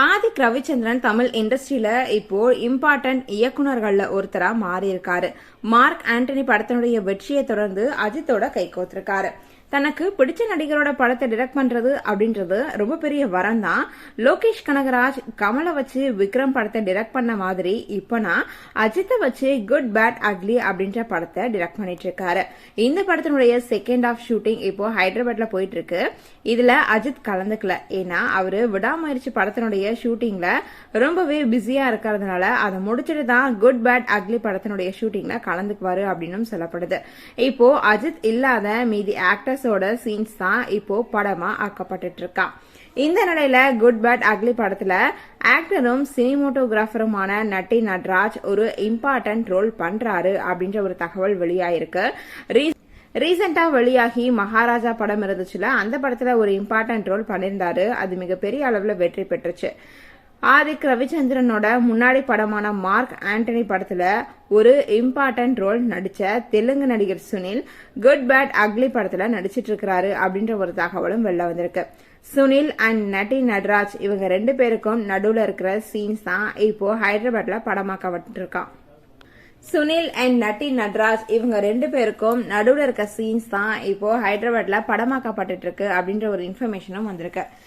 ஆதிக் ரவிச்சந்திரன் தமிழ் இண்டஸ்ட்ரியில இப்போ இம்பார்ட்டன்ட் இயக்குனர்கள்ல ஒருத்தரா மாறியிருக்காரு. மார்க் ஆண்டனி படத்தினுடைய வெற்றியை தொடர்ந்து அஜித்தோட கை கோத்திருக்காரு. தனக்கு பிடிச்ச நடிகரோட படத்தை டிரெக்ட் பண்றது அப்படின்றது ரொம்ப பெரிய வரம் தான் லோகேஷ் கனகராஜ் கமலை வச்சு விக்ரம் படத்தை டிரெக்ட் பண்ண மாதிரி இப்ப நான் அஜித்தை வச்சு குட் பேட் அக்லி அப்படின்ற படத்தை டிரெக்ட் பண்ணிட்டு இருக்காரு. இந்த படத்தினுடைய செகண்ட் ஆஃப் ஷூட்டிங் இப்போ ஹைதராபாத்ல போயிட்டு இருக்கு இதுல அஜித் கலந்துக்கல. ஏன்னா அவரு விடாமுயற்சி படத்தினுடைய ஷூட்டிங்ல ரொம்பவே பிஸியா இருக்கிறதுனால அதை முடிச்சிட்டு தான் குட் பேட் அக்லி படத்தினுடைய ஷூட்டிங்ல கலந்துக்குவாரு அப்படின்னு சொல்லப்படுது. இப்போ அஜித் இல்லாத மீதி ஆக்ட்ரஸோட சீன்ஸ் தான் இப்போ படமா ஆக்கப்பட்டுட்டு இருக்கா இந்த நிலையில குட் பேட் அக்லி படத்துல ஆக்டரும் சினிமோட்டோகிராஃபருமான நட்டி நட்ராஜ் ஒரு இம்பார்ட்டன்ட் ரோல் பண்றாரு அப்படின்ற ஒரு தகவல் வெளியாயிருக்கு. ரீசெண்டா வெளியாகி மகாராஜா படம் இருந்துச்சுல அந்த படத்துல ஒரு இம்பார்ட்டன்ட் ரோல் பண்ணியிருந்தாரு. அது மிகப்பெரிய அளவுல வெற்றி பெற்றுச்சு. ஆதிக் ரவிச்சந்திரனோட முன்னாடி படமான மார்க் ஆண்டனி படத்துல ஒரு இம்பார்ட்டன்ட் ரோல் நடிச்ச தெலுங்கு நடிகர் சுனில் குட் பேட் அக்லி படத்துல நடிச்சிட்டு இருக்கிறாரு அப்படின்ற ஒரு தகவலும் வெளில வந்திருக்கு. சுனில் அண்ட் நட்டி நட்ராஜ் இவங்க ரெண்டு பேருக்கும் நடுவுல இருக்கிற சீன்ஸ் தான் இப்போ ஹைதராபாத்ல படமாக்கப்பட்டிருக்கான் சுனில் அண்ட் நட்டி நட்ராஜ் இவங்க ரெண்டு பேருக்கும் நடுவுல இருக்க சீன்ஸ் தான் இப்போ ஹைதராபாத்ல படமாக்கப்பட்டு இருக்கு அப்படின்ற ஒரு இன்ஃபர்மேஷனும் வந்திருக்கு.